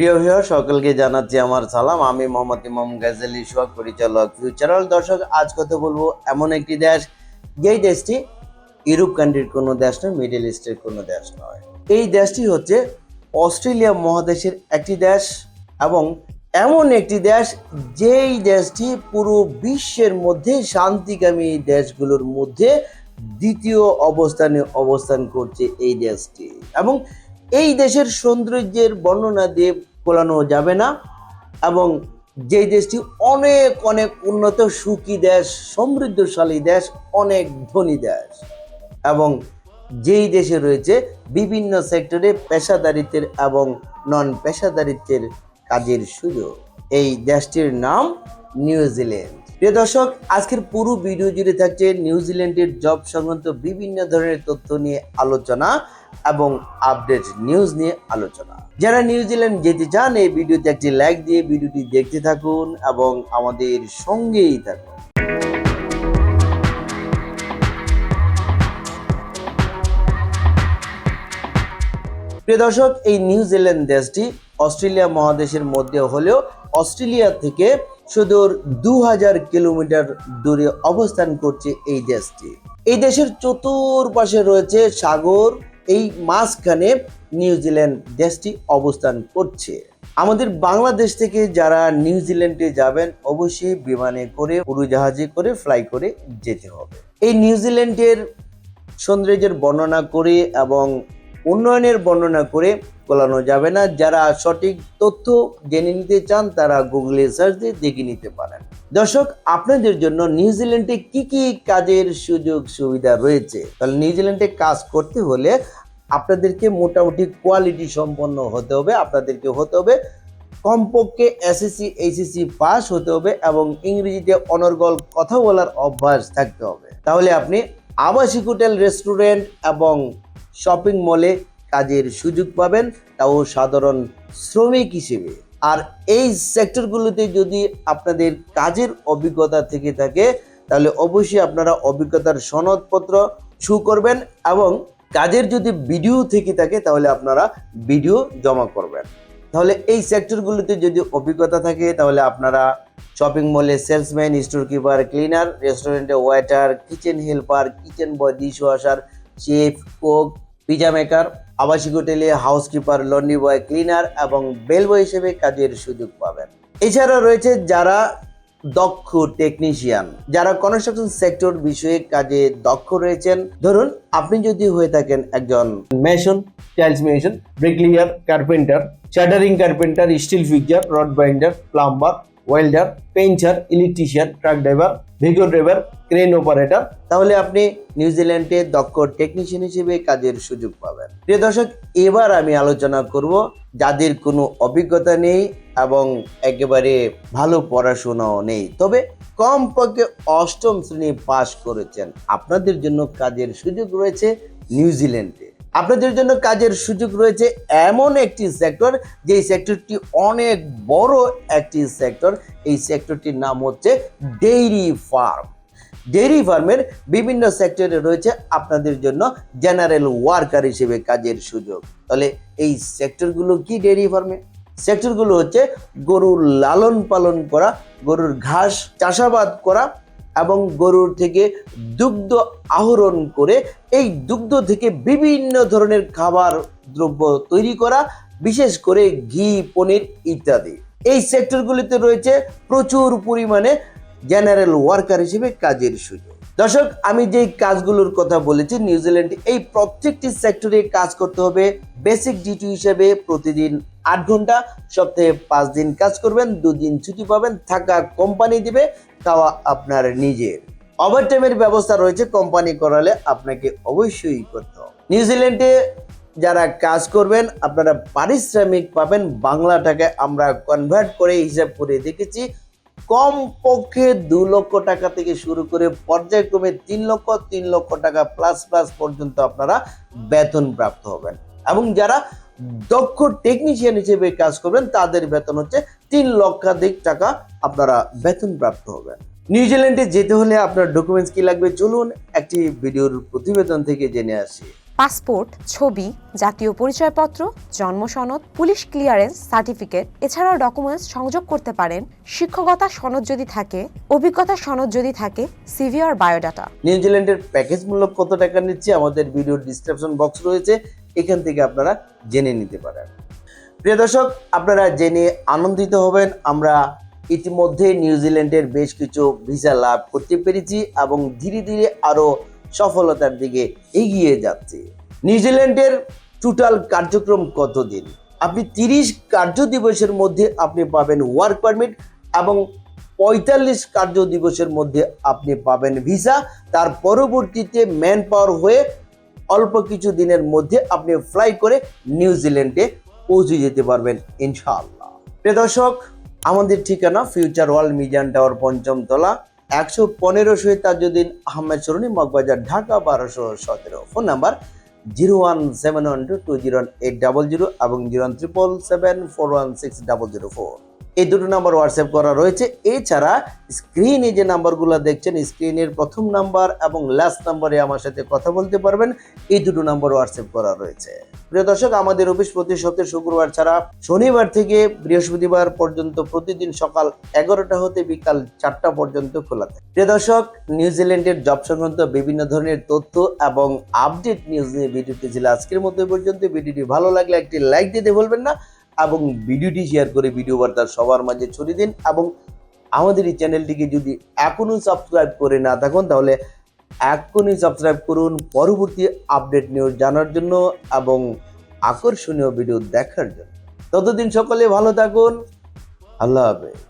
প্রিয় ভিউয়ার সকলকে জানাচ্ছি আমার সালাম। আমি মোহাম্মদ ইমাম গাজালি সোহাগ পরিচালক ফিউচারাল দর্শক। আজ কথা বলব এমন একটি দেশ, যেই দেশটি ইউরোপ কান্ট্রির কোনো দেশ নয় মিডল ইস্টের কোনো দেশ নয়। এই দেশটি হচ্ছে অস্ট্রেলিয়া মহাদেশের একটি দেশ এবং এমন একটি দেশ, যেই দেশটি পুরো বিশ্বের মধ্যে শান্তিকামী দেশগুলোর মধ্যে দ্বিতীয় অবস্থানে অবস্থান করছে এই দেশটি। এবং এই দেশের সৌন্দর্যের বর্ণনা দিয়ে বলানো যাবে না এবং যেই দেশটি অনেক অনেক উন্নত, সুখী দেশ, সমৃদ্ধশালী দেশ, অনেক ধনী দেশ এবং যেই দেশে রয়েছে বিভিন্ন সেক্টরে পেশাদারিত্বের এবং নন পেশাদারিত্বের কাজের সুযোগ। এই দেশটির নাম নিউজিল্যান্ড প্রিয় দর্শক, আজকের পুরো ভিডিও জুড়ে থাকছে নিউজিল্যান্ডের জব সংক্রান্ত বিভিন্ন ধরনের তথ্য নিয়ে আলোচনা এবং আপডেট নিউজ নিয়ে আলোচনা। যারা নিউজিল্যান্ড যেতে চান, এই ভিডিওতে একটি লাইক দিয়ে ভিডিওটি দেখতে থাকুন এবং আমাদের সঙ্গেই থাকুন। প্রিয় দর্শক, এই নিউজিল্যান্ড দেশটি অস্ট্রেলিয়া মহাদেশের মধ্যে হলেও অস্ট্রেলিয়া থেকে সুদূর দু হাজার কিলোমিটার দূরে অবস্থান করছে এই দেশটি। এই দেশের চতুর্পাশে রয়েছে সাগর, এই মাঝখানে নিউজিল্যান্ড দেশটি অবস্থান করছে। আমাদের বাংলাদেশ থেকে যারা নিউজিল্যান্ডে যাবেন, অবশ্যই বিমানে করে, উড়োজাহাজে করে ফ্লাই করে যেতে হবে। এই নিউজিল্যান্ডের সৌন্দর্যের বর্ণনা করে এবং উন্নয়নের বর্ণনা করে বলানো যাবে না। যারা সঠিক তথ্য জেনে নিতে চান, তারা গুগলে সার্চ দিয়ে দেখে নিতে পারেন। দর্শক, আপনাদের জন্য নিউজিল্যান্ডে কি কি কাজের সুযোগ সুবিধা রয়েছে? তাহলে নিউজিল্যান্ডে কাজ করতে হলে আপনাদেরকে মোটামুটি কোয়ালিটি সম্পন্ন হতে হবে, আপনাদেরকে হতে হবে কমপক্ষে এসএসসি এইচএসসি পাস হতে হবে এবং ইংরেজিতে অনর্গল কথা বলার অভ্যাস থাকতে হবে। তাহলে আপনি আবাসিক হোটেল রেস্টুরেন্ট এবং শপিং মলে কাজের সুযোগ পাবেন, তাও সাধারণ শ্রমিক হিসেবে। আর এই সেক্টরগুলোতে যদি আপনাদের কাজের অভিজ্ঞতা থেকে থাকে, তাহলে অবশ্যই আপনারা অভিজ্ঞতার সনদপত্র শু করবেন এবং কাজের যদি ভিডিও থেকে থাকে, তাহলে আপনারা ভিডিও জমা করবেন। তাহলে এই সেক্টরগুলোতে যদি অভিজ্ঞতা থাকে, তাহলে আপনারা শপিং মলে সেলসম্যান স্টোর কিপার ক্লিনার রেস্টুরেন্টে waiter kitchen helper kitchen boy dish washer chef cook pizza maker, আবাসিক হোটেলে হাউসকিপার, লন্ড্রি বয়, ক্লিনার এবং বেল বয় হিসেবে কাজের সুযোগ পাবেন। এছাড়া রয়েছে যারা দক্ষ টেকনিশিয়ান, যারা কনস্ট্রাকশন সেক্টর বিষয়ে কাজে দক্ষ রয়েছেন। ধরুন, আপনি যদি হয়ে থাকেন একজন mason tiles mason bricklayer carpenter shuttering carpenter steel fixer rod binder plumber welder painter electrician truck driver vehicle driver crane operator তাহলে আপনি নিউজিল্যান্ডে দক্ষ টেকনিশিয়ান হিসেবে কাজের সুযোগ পাবেন। প্রিয় দর্শক, এবার আমি আলোচনা করব যাদের কোনো অভিজ্ঞতা নেই এবং একেবারে ভালো পড়াশোনাও নেই। তবে কমপক্ষে অষ্টম শ্রেণি পাশ করেছেন। আপনাদের জন্য কাজের সুযোগ রয়েছে নিউজিল্যান্ডে আপনাদের জন্য কাজের সুযোগ রয়েছে এমন একটি সেক্টর যেই সেক্টরটি অনেক বড় একটি সেক্টর এই সেক্টরটির নাম হচ্ছে ডেইরি ফার্ম ডেইরি ফার্মের বিভিন্ন সেক্টরে রয়েছে আপনাদের জন্য জেনারেল ওয়ার্কার হিসেবে কাজের সুযোগ। তাহলে এই সেক্টরগুলো কি ডেইরি ফার্মে সেক্টরগুলো হচ্ছে গরুর লালন পালন করা, গরুর ঘাস চাষাবাদ করা এবং গরুর থেকে দুগ্ধ আহরণ করে এই দুগ্ধ থেকে বিভিন্ন ধরনের খাবার দ্রব্য তৈরি করা, বিশেষ করে ঘি, পনির ইত্যাদি। এই সেক্টরগুলিতে রয়েছে প্রচুর পরিমাণে জেনারেল ওয়ার্কার হিসেবে কাজের সুযোগ। দর্শক, আমি যেই কাজগুলোর কথা বলেছি, নিউজিল্যান্ডে এই প্রত্যেকটি সেক্টরে কাজ করতে হবে। বেসিক ডিউটি হিসেবে প্রতিদিন আট ঘণ্টা, সপ্তাহে পাঁচ দিন কাজ করবেন, দুদিন ছুটি পাবেন, থাকা কোম্পানি দিবে, খাওয়া আপনার নিজের। ওভারটাইমের ব্যবস্থা রয়েছে, কোম্পানি করালে আপনাকে অবশ্যই করতে হবে। নিউজিল্যান্ডে যারা কাজ করবেন, আপনারা পারিশ্রমিক পাবেন, বাংলা টাকায় আমরা কনভার্ট করে হিসাব করে দেখেছি কম পক্ষে দু লক্ষ টাকা থেকে শুরু করে পর্যায়ক্রমে তিন লক্ষ তিন লক্ষ টাকা প্লাস প্লাস পর্যন্ত আপনারা বেতন প্রাপ্ত হবেন। এবং যারা দক্ষ টেকনিশিয়ান হিসেবে কাজ করবেন তাদের বেতন হচ্ছে তিন লক্ষাধিক টাকা আপনারা বেতন প্রাপ্ত হবেন। নিউজিল্যান্ডে যেতে হলে আপনার ডকুমেন্টস কি লাগবে? চলুন একটি ভিডিওর প্রতিবেদন থেকে জেনে আসি। পাসপোর্ট ছবি জাতীয় পরিচয়পত্র জন্ম সনদ পুলিশ ক্লিয়ারেন্স সার্টিফিকেট এছাড়াও ডকুমেন্টস সংযোগ করতে পারেন। শিক্ষকতা সনদ যদি থাকে অভিজ্ঞতা সনদ যদি থাকে সিভি আর বায়োডাটা নিউজিল্যান্ডের প্যাকেজ মূল্য কত টাকা নিচ্ছে? আমাদের ভিডিওর ডিসক্রিপশন বক্স রয়েছে। এখান থেকে আপনারা জেনে নিতে পারেন। প্রিয় দর্শক, আপনারা জেনে আনন্দিত হবেন। আমরা ইতিমধ্যে নিউজিল্যান্ডের বেশ কিছু ভিসা লাভ করতে পেরেছি এবং ধীরে ধীরে আরও সফলতার দিকে এগিয়ে যাচ্ছে। নিউজিল্যান্ডের টোটাল কার্যক্রম কতদিন? আপনি তিরিশ কার্য দিবসের মধ্যে আপনি পাবেন ওয়ার্ক পারমিট এবং পঁয়তাল্লিশ কার্য দিবসের মধ্যে আপনি পাবেন ভিসা। তার পরবর্তীতে ম্যান পাওয়ার হয়ে অল্প কিছু দিনের মধ্যে আপনি ফ্লাই করে নিউজিল্যান্ডে পৌঁছে যেতে পারবেন, ইনশাআল্লাহ। প্রিয় দর্শক, আমাদের ঠিকানা ফিউচার ওয়ার্ল্ড মিজান টাওয়ার পঞ্চম তলা, একশো পনেরো শহীদ তাজুদ্দিন আহমেদ সরণি, মগবাজার, ঢাকা, বারোশো সতেরো। Phone number zero one seven one two two zero eight double zero এবং zero one triple seven four one six double zero four. এই দুটো নাম্বার হোয়াটসঅ্যাপ করা রয়েছে। এছাড়া স্ক্রিনে যে নাম্বারগুলো দেখছেন স্ক্রিনের প্রথম নাম্বার এবং লাস্ট নাম্বারে আমার সাথে কথা বলতে পারবেন। এই দুটো নাম্বার হোয়াটসঅ্যাপ করা রয়েছে। প্রিয় দর্শক, আমাদের অফিস প্রতি সপ্তাহে শুক্রবার ছাড়া শনিবার থেকে বৃহস্পতিবার পর্যন্ত প্রতিদিন সকাল এগারোটা হতে বিকাল চারটা পর্যন্ত খোলা থাকে। প্রিয় দর্শক নিউজিল্যান্ডের জব সংক্রান্ত বিভিন্ন ধরনের তথ্য এবং আপডেট নিউজ নিয়ে ভিডিওটি ছিল আজকের মতো পর্যন্ত। ভিডিওটি ভালো লাগলে একটি লাইক দিতে ভুলবেন না। এবং ভিডিওটি শেয়ার করে ভিডিও বার্তা সবার মাঝে ছড়িয়ে দিন এবং আমাদের এই চ্যানেলটিকে যদি এখনও সাবস্ক্রাইব করে না থাকুন, তাহলে এখনই সাবস্ক্রাইব করুন পরবর্তী আপডেট নিউজ জানার জন্য এবং আকর্ষণীয় ভিডিও দেখার জন্য। ততদিন সকলে ভালো থাকুন। আল্লাহ হাফেজ।